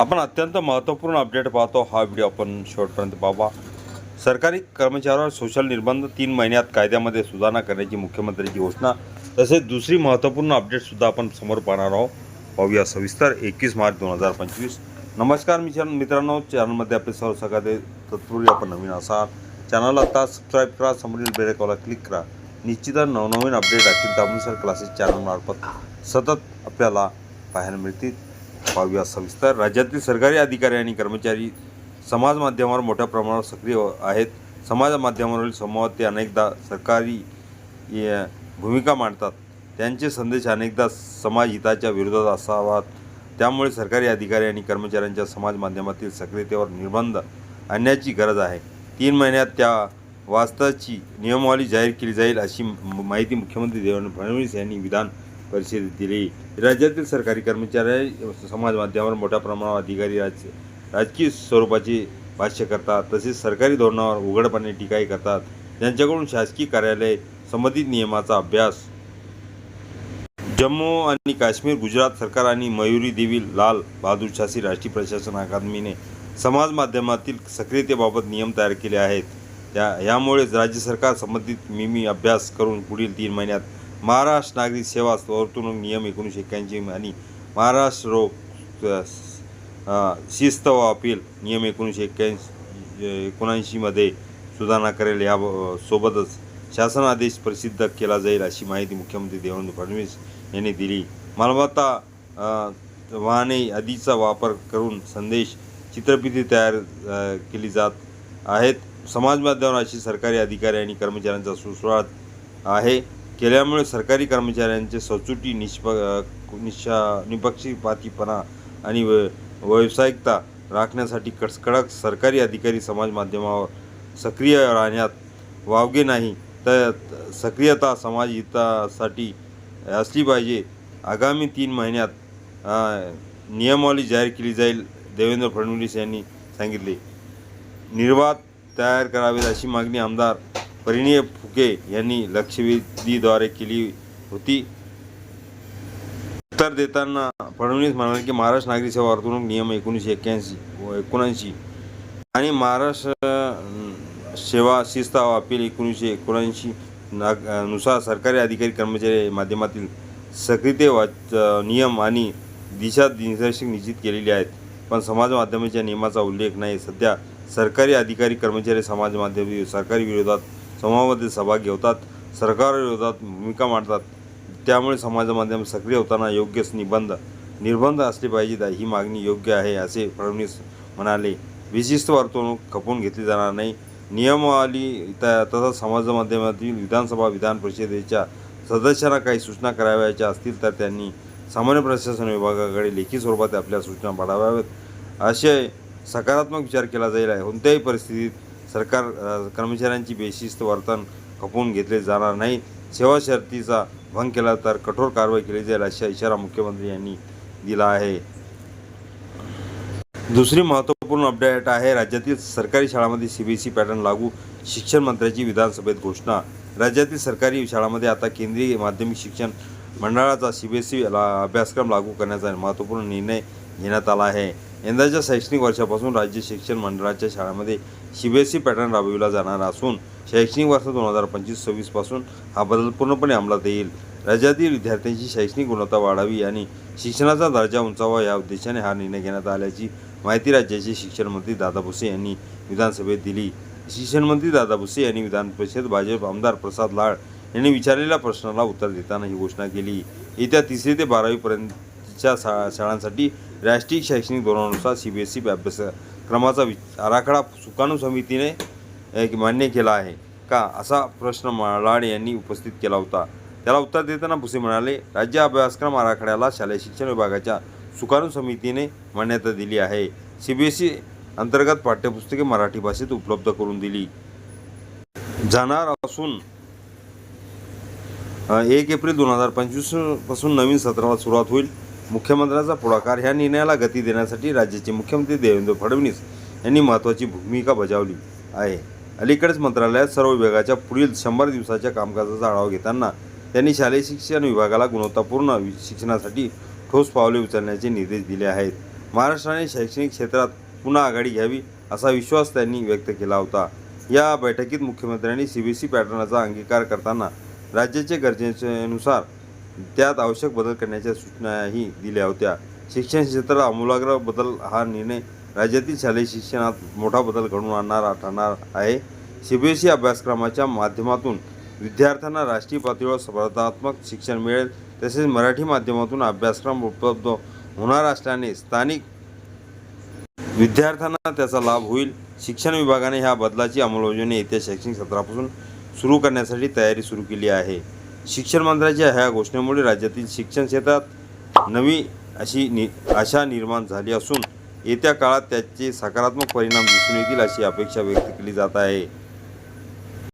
आपण अत्यंत महत्त्वपूर्ण अपडेट पाहतो. हा व्हिडिओ आपण शेवटपर्यंत पाहा सरकारी कर्मचाऱ्यावर सोशल निर्बंध तीन महिन्यात कायद्यामध्ये सुधारणा करण्याची मुख्यमंत्र्यांची घोषणा. तसेच दुसरी महत्त्वपूर्ण अपडेटसुद्धा आपण समोर पाहणार आहोत. पाहूया सविस्तर. एकवीस मार्च दोन हजार पंचवीस. नमस्कार मी मित्रांनो. चॅनलमध्ये आपले सर्व सगळे तत्पूर्वी आपण नवीन असाल. चॅनलला आता सबस्क्राईब करा. समोरील बेरेकॉला क्लिक करा. निश्चितच नवनवीन अपडेट अखिल दाबुसर क्लासेस चॅनलमार्फत सतत आपल्याला पाहायला मिळतील. पाहूया सविस्तर. राज्यातील सरकारी अधिकारी आणि कर्मचारी समाज माध्यमावर मोठ्या प्रमाणावर सक्रिय आहेत. समाज माध्यमावरील संवाद ते अनेकदा सरकारी भूमिका मांडतात. त्यांचे संदेश अनेकदा समाज हिताच्या विरोधात असावात. त्यामुळे सरकारी अधिकारी आणि कर्मचाऱ्यांच्या समाज माध्यमातील सक्रियतेवर निर्बंध आणण्याची गरज आहे. तीन महिन्यात त्या वास्ताची नियमावली जाहीर केली जाईल अशी माहिती मुख्यमंत्री देवेंद्र फडणवीस यांनी विधान परिषदेत दिली राज्यातील सरकारी कर्मचारी समाज माध्यमावर मोठ्या प्रमाणावर अधिकारी राज राजकीय स्वरूपाची भाष्य करतात तसेच सरकारी धोरणावर उघडपणे टीकाही करतात. त्यांच्याकडून शासकीय कार्यालय संबंधित नियमाचा अभ्यास. जम्मू आणि काश्मीर गुजरात सरकार आणि मयुरी देवी लाल बहादूर शास्त्री राष्ट्रीय प्रशासन अकादमीने समाज माध्यमातील सक्रियतेबाबत नियम तयार केले आहेत. त्या यामुळे राज्य सरकार संबंधित मिमी अभ्यास करून पुढील तीन महिन्यात महाराष्ट्र नागरिक सेवा वर्तणूक नियम एकोणीसशे एक्क्याऐंशी आणि महाराष्ट्र रोग शिस्त व अपील नियम एकोणीसशे एक्क्याऐंशी एकोणऐंशीमध्ये सुधारणा करेल. या सोबतच शासन आदेश प्रसिद्ध केला जाईल अशी माहिती मुख्यमंत्री देवेंद्र फडणवीस यांनी दिली. मालमत्ता वाहने आदीचा वापर करून संदेश चित्रफिती तयार केली जात आहेत. समाज माध्यमावर अशी सरकारी अधिकारी आणि कर्मचाऱ्यांचा सुसुळाट आहे. केल्यामुळे सरकारी कर्मचाऱ्यांचे सचोटी निष्प निशा निपक्षपातीपणा आणि व व्यावसायिकता राखण्यासाठी कडकडक सरकारी अधिकारी समाज माध्यमावर सक्रिय राहण्यात वावगे नाही. तर सक्रियता समाज हितासाठी असली पाहिजे. आगामी तीन महिन्यात नियमावली जाहीर केली जाईल देवेंद्र फडणवीस यांनी सांगितले. निर्वात तयार करावेत अशी मागणी आमदार परिणय फुके यांनी लक्षवेधीद्वारे केली होती. उत्तर देताना फडणवीस म्हणाले की महाराष्ट्र नागरी सेवा वर्तणूक नियम एकोणीसशे एक्क्याऐंशी व एकोणऐंशी आणि महाराष्ट्र सेवा शिस्त व अपील एकोणीसशे एकोणऐंशी नागनुसार सरकारी अधिकारी कर्मचारी माध्यमातील सक्रियते वाच नियम आणि दिशा निर्देशक निश्चित केलेले आहेत. पण समाज माध्यमाच्या नियमाचा उल्लेख नाही. सध्या सरकारी अधिकारी कर्मचारी समाज माध्यम सरकारी विरोधात समूहामध्ये सहभाग घेतात सरकारविरोधात भूमिका मांडतात त्यामुळे समाजमाध्यम सक्रिय होताना योग्यच निबंध निर्बंध असले पाहिजेत ही मागणी योग्य आहे असे फडणवीस म्हणाले. विशिष्ट वर्तवणूक खपवून घेतली जाणार नाही. नियमावली तथा समाजमाध्यमातील समाज माध्यमातील विधानसभा विधान परिषदेच्या सदस्यांना काही सूचना करावयाच्या असतील तर त्यांनी सामान्य प्रशासन विभागाकडे लेखी स्वरूपात आपल्या सूचना पाठवाव्यात. असे सकारात्मक विचार केला जाईल कोणत्याही परिस्थितीत सरकार कर्मचाऱ्यांची बेशिस्त वर्तन खपवून घेतले जाणार नाही. सेवा शर्तीचा भंग केला तर कठोर कारवाई केली जाईल अशा इशारा मुख्यमंत्री यांनी दिला आहे. दुसरी महत्त्वपूर्ण अपडेट आहे राज्यातील सरकारी शाळांमध्ये सीबीएसई पॅटर्न लागू शिक्षण मंत्र्याची विधानसभेत घोषणा. राज्यातील सरकारी शाळांमध्ये आता केंद्रीय माध्यमिक शिक्षण मंडळाचा सी बी एस ई अभ्यासक्रम लागू करण्याचा महत्त्वपूर्ण निर्णय घेण्यात आला आहे. यंदाच्या शैक्षणिक वर्षापासून राज्य शिक्षण मंडळाच्या शाळांमध्ये C B S E pattern राबविला जाणार असून शैक्षणिक वर्ष दोन हजार पंचवीस सव्वीसपासून हा बदल पूर्णपणे अंमलात येईल. राज्यातील विद्यार्थ्यांची शैक्षणिक गुणवत्ता वाढावी आणि शिक्षणाचा दर्जा उंचावा या उद्देशाने हा निर्णय घेण्यात आल्याची माहिती राज्याचे शिक्षण मंत्री दादा भुसे यांनी विधानसभेत दिली. शिक्षण मंत्री दादा भुसे यांनी विधान परिषद भाजप आमदार प्रसाद लाड यांनी विचारलेल्या प्रश्नाला उत्तर देताना ही घोषणा केली. येत्या तिसरी ते बारावीपर्यंतच्या शा शाळांसाठी राष्ट्रीय शैक्षणिक धोरणानुसार सी बी एस ई क्रमाचा वि आराखडा सुकाणू समितीने एक मान्य केला आहे. का? असा प्रश्न मा- लाड यांनी उपस्थित केला होता. त्याला उत्तर देताना भुसे म्हणाले राज्य अभ्यासक्रम आराखड्याला शालेय शिक्षण विभागाच्या सुकाणू समितीने मान्यता दिली आहे. सी बी एस ई अंतर्गत पाठ्यपुस्तके मराठी भाषेत उपलब्ध करून दिली. जाणार असून एक एप्रिल दोन हजार पंचवीसपासून नवीन सत्राला सुरुवात होईल. मुख्यमंत्र्यांचा पुढाकार ह्या निर्णयाला गती देण्यासाठी राज्याचे मुख्यमंत्री देवेंद्र फडणवीस यांनी महत्त्वाची भूमिका बजावली आहे. अलीकडेच मंत्रालयात सर्व विभागाच्या पुढील शंभर दिवसाच्या कामकाजाचा आढावा घेताना त्यांनी शालेय शिक्षण विभागाला गुणवत्तापूर्ण शिक्षणासाठी ठोस पावले उचलण्याचे निर्देश दिले आहेत. महाराष्ट्राने शैक्षणिक क्षेत्रात पुन्हा आघाडी घ्यावी असा विश्वास त्यांनी व्यक्त केला होता. या बैठकीत मुख्यमंत्र्यांनी सी बी सी पॅटर्नचा अंगीकार करताना राज्याचे गरजेनुसार त्यात आवश्यक बदल करण्याच्या सूचनाही दिल्या होत्या. शिक्षण क्षेत्रात आमूलाग्र बदल हा निर्णय राज्यातील शालेय शिक्षणात मोठा बदल घडवून आणणारा ठरणार आहे. सी बी एस ई अभ्यासक्रमाच्या माध्यमातून विद्यार्थ्यांना राष्ट्रीय पातळीवर स्पर्धात्मक शिक्षण मिळेल. तसेच मराठी माध्यमातून अभ्यासक्रम उपलब्ध होणार असल्याने स्थानिक विद्यार्थ्यांना त्याचा लाभ होईल. शिक्षण विभागाने ह्या बदलाची अंमलबजावणी येत्या शैक्षणिक सत्रापासून सुरू करण्यासाठी तयारी सुरू केली आहे. शिक्षण मंत्र्याच्या ह्या घोषणेमुळे राज्यातील शिक्षण क्षेत्रात नवी अशी नि आशा निर्माण झाली असून येत्या काळात त्याचे सकारात्मक परिणाम दिसून येतील अशी अपेक्षा व्यक्त केली जात आहे.